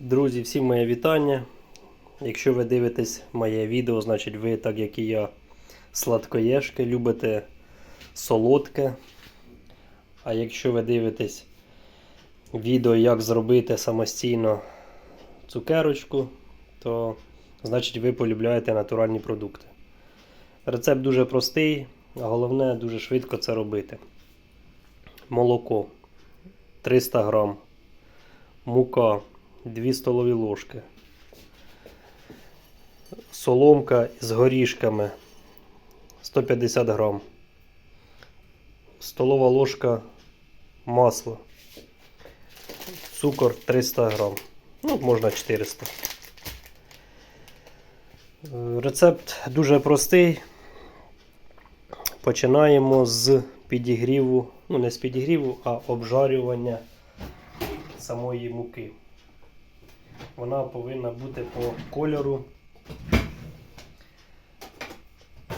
Друзі, всім моє вітання. Якщо ви дивитесь моє відео, значить ви, так як і я, сладкоєшки, любите солодке. А якщо ви дивитесь відео, як зробити самостійно цукерочку, то значить ви полюбляєте натуральні продукти. Рецепт дуже простий, а головне дуже швидко це робити. Молоко 300 грам, мука 2 столові ложки, соломка з горішками 150 грам, столова ложка масла, цукор 300 грам, ну, можна 400. Е, Рецепт дуже простий. Починаємо з підігріву, ну не з підігріву, а обжарювання самої муки. Вона повинна бути по кольору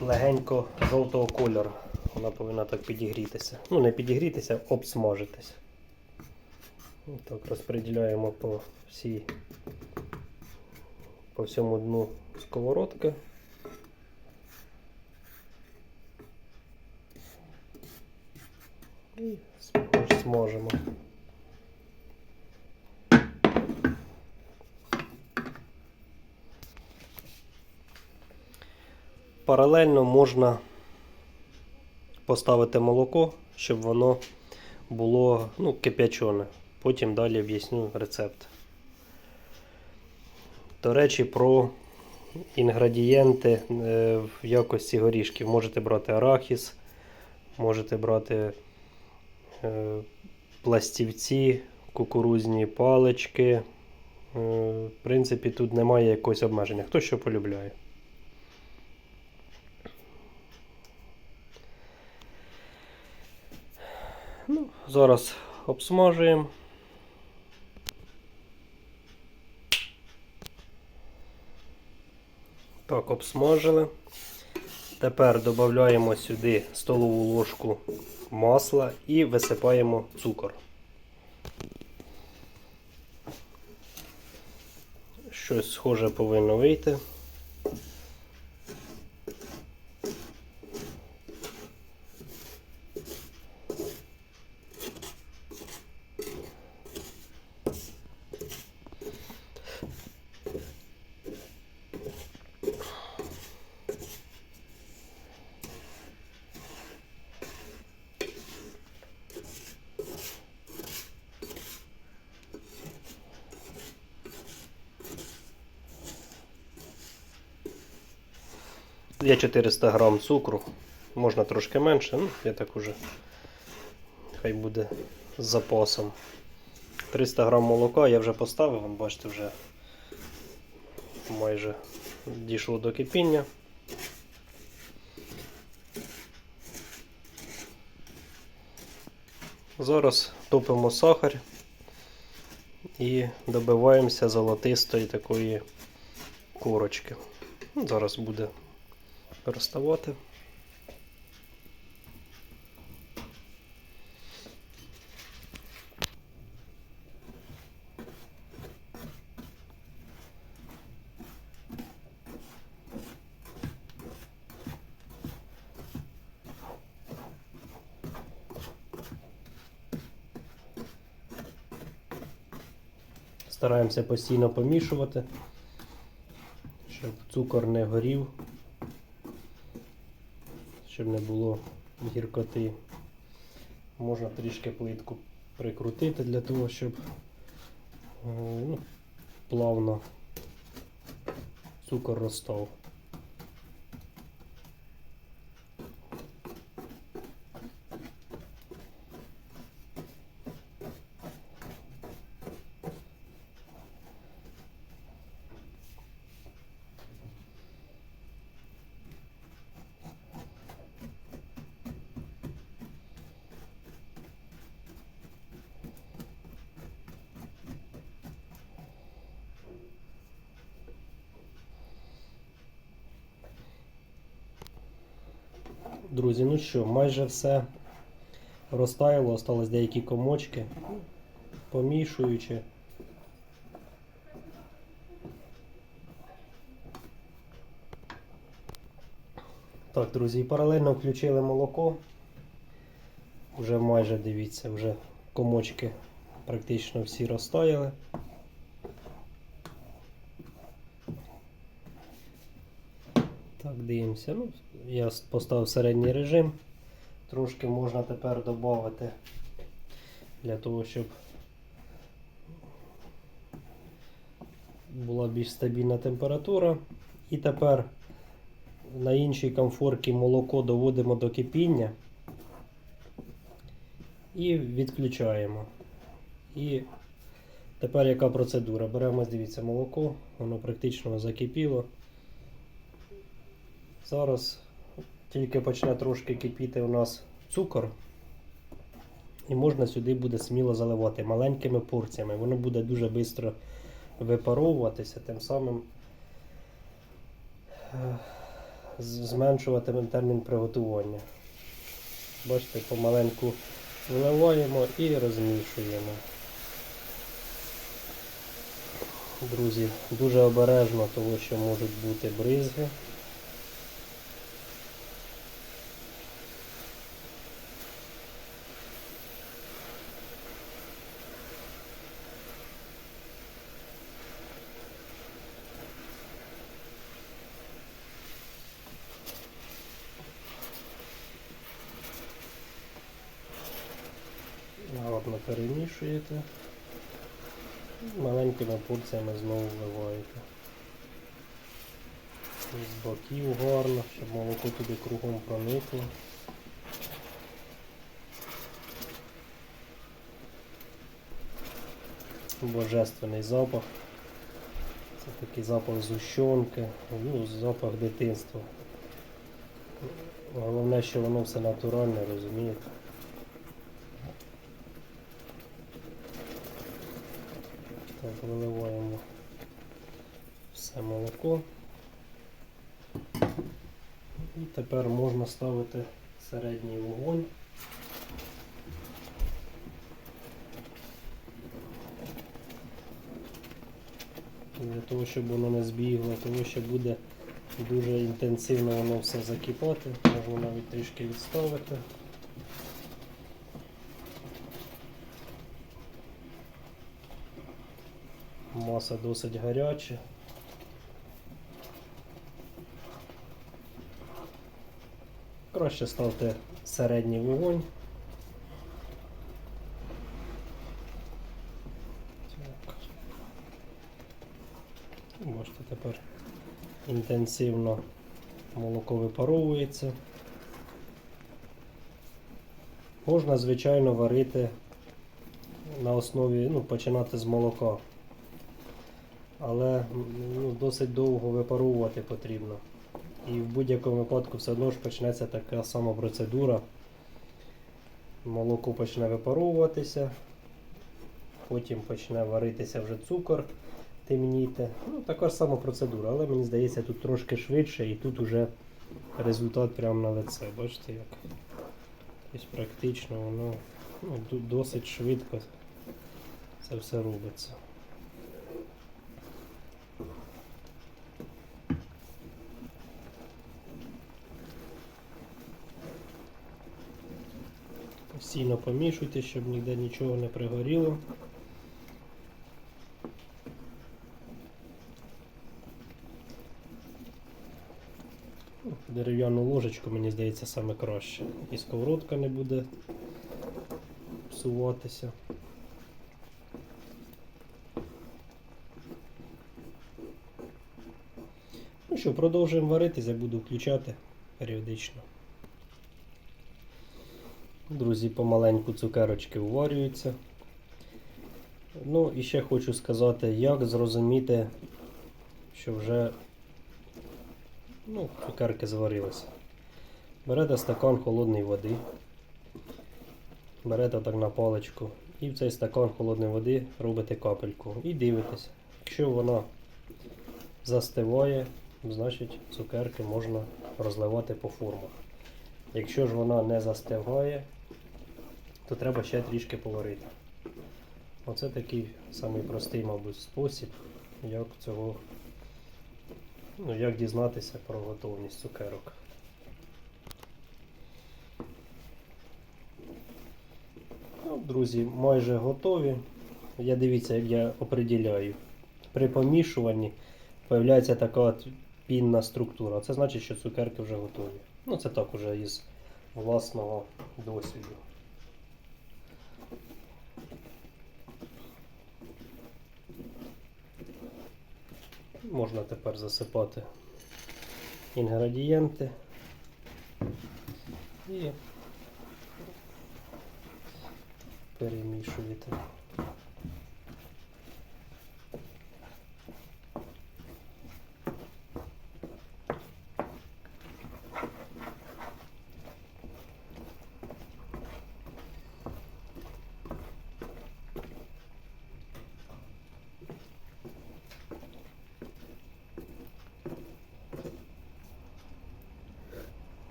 легенько жовтого кольору. Вона повинна так підігрітися. Ну, не підігрітися, обсмажитися. Так, розподіляємо по всій, по всьому дну сковородки. І смаж- Паралельно можна поставити молоко, щоб воно було ну, кип'ячене. Потім далі об'ясню рецепт. До речі, про інгредієнти е, в якості горішків. Можете брати арахіс, можете брати е, пластівці, кукурузні палички. Е, В принципі, тут немає якогось обмеження. Хто що полюбляє. Ну, зараз обсмажуємо. Так, обсмажили. Тепер додаємо сюди столову ложку масла і висипаємо цукор. Щось схоже повинно вийти. Є 400 грам цукру, можна трошки менше, ну, я так уже хай буде з запасом. 300 грам молока я вже поставив, вон, бачите, вже майже дійшло до кипіння. Зараз топимо сахар і добиваємося золотистої такої корочки. Ну, Зараз буде розставати. Стараємося постійно помішувати, щоб цукор не горів щоб не було гіркоти. Можна трішки плитку прикрутити для того, щоб е, ну, плавно цукор розстав. Друзі, ну що, майже все розтаяло, осталось деякі комочки, помішуючи. Так, друзі, паралельно включили молоко. Вже майже дивіться, вже комочки практично всі розтаяли. Так, дивимося. Ну, я поставив середній режим. Трошки можна тепер додати для того, щоб була більш стабільна температура. І тепер на іншій комфорці молоко доводимо до кипіння і відключаємо. І тепер яка процедура? Беремо, дивіться, молоко, воно практично закипіло. Зараз тільки почне трошки кипіти у нас цукор. І можна сюди буде сміло заливати маленькими порціями. Воно буде дуже швидко випаровуватися, тим самим е, зменшуватиме термін приготування. Бачите, помаленьку виливаємо і розмішуємо. Друзі, дуже обережно, тому що можуть бути бризги. Гарно перемішуєте. Маленькими порціями знову вливаєте. З боків гарно, щоб молоко туди кругом проникло. Божественний запах. Це такий запах зущенки, ну, запах дитинства. Головне, що воно все натуральне, розумієте? Так, виливаємо все молоко. І тепер можна ставити середній вогонь. Для того, щоб воно не збігло, тому що буде дуже інтенсивно воно все закипати, можна навіть трішки відставити. Маса досить гаряча. Краще ставте середній вогонь. Так. Бачите, тепер інтенсивно молоко випаровується. Можна, звичайно, варити на основі, ну, починати з молока але ну, досить довго випаровувати потрібно. І в будь-якому випадку все одно ж почнеться така сама процедура. Молоко почне випаровуватися, потім почне варитися вже цукор, темніти. Ну, така ж сама процедура, але мені здається, тут трошки швидше і тут уже результат прямо на лице. Бачите як? Тобто практично воно ну, досить швидко це все робиться. Постійно помішуйте, щоб ніде нічого не пригоріло. Ну, Дерев'яну ложечку, мені здається, саме краще. І сковородка не буде псуватися. Ну що, продовжуємо варитися, буду включати періодично. Друзі, помаленьку цукерочки уварюються. Ну і ще хочу сказати, як зрозуміти, що вже ну, цукерки зварилися. Берете стакан холодної води, берете так на паличку і в цей стакан холодної води робите капельку і дивитесь. Якщо вона застиває, значить цукерки можна розливати по формах. Якщо ж вона не застигає, то треба ще трішки поварити. Оце такий самий простий, мабуть, спосіб, як цього, ну, як дізнатися про готовність цукерок. Ну, Друзі, майже готові. Я дивіться, як я определяю. При помішуванні з'являється така от пінна структура. Це значить, що цукерки вже готові. Ну це так уже із власного досвіду. Можна тепер засипати інгредієнти і перемішуєте.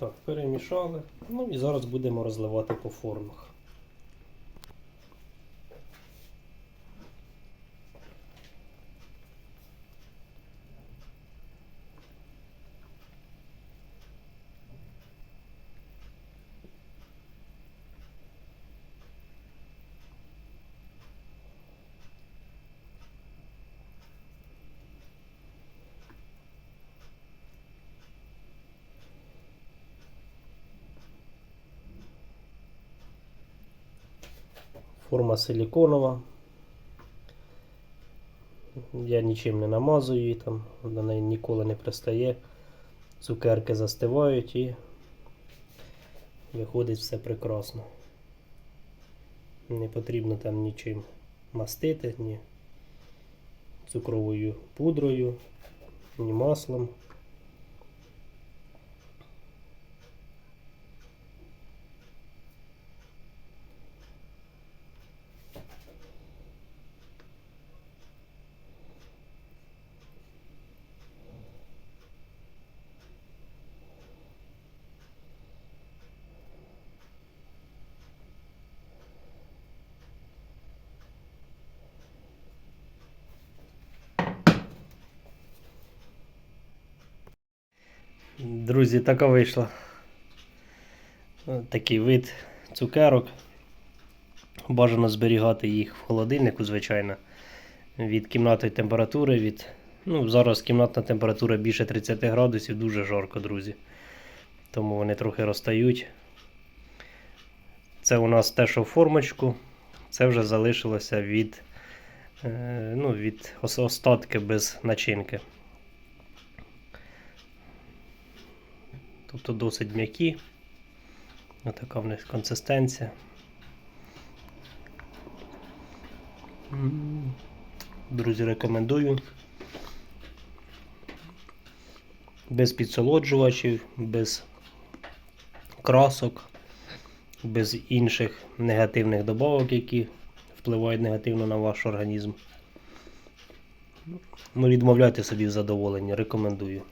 Так, перемішали. Ну і зараз будемо розливати по формах. Форма силіконова. Я нічим не намазую її там, неї ніколи не пристає. Цукерки застивають і виходить все прекрасно. Не потрібно там нічим мастити, ні цукровою пудрою, ні маслом. Друзі, така вийшла. Е, Такий вид цукерок. Бажано зберігати їх в холодильнику, звичайно, від кімнатної температури. Від... Ну, зараз кімнатна температура більше 30 градусів, дуже жарко, друзі. Тому вони трохи розтають. Це у нас те, що в формочку. Це вже залишилося від, е, ну, від остатки без начинки. Тобто досить м'які. Отака в них консистенція. Друзі, рекомендую. Без підсолоджувачів, без красок, без інших негативних добавок, які впливають негативно на ваш організм. Ну, відмовляйте собі в задоволенні, рекомендую.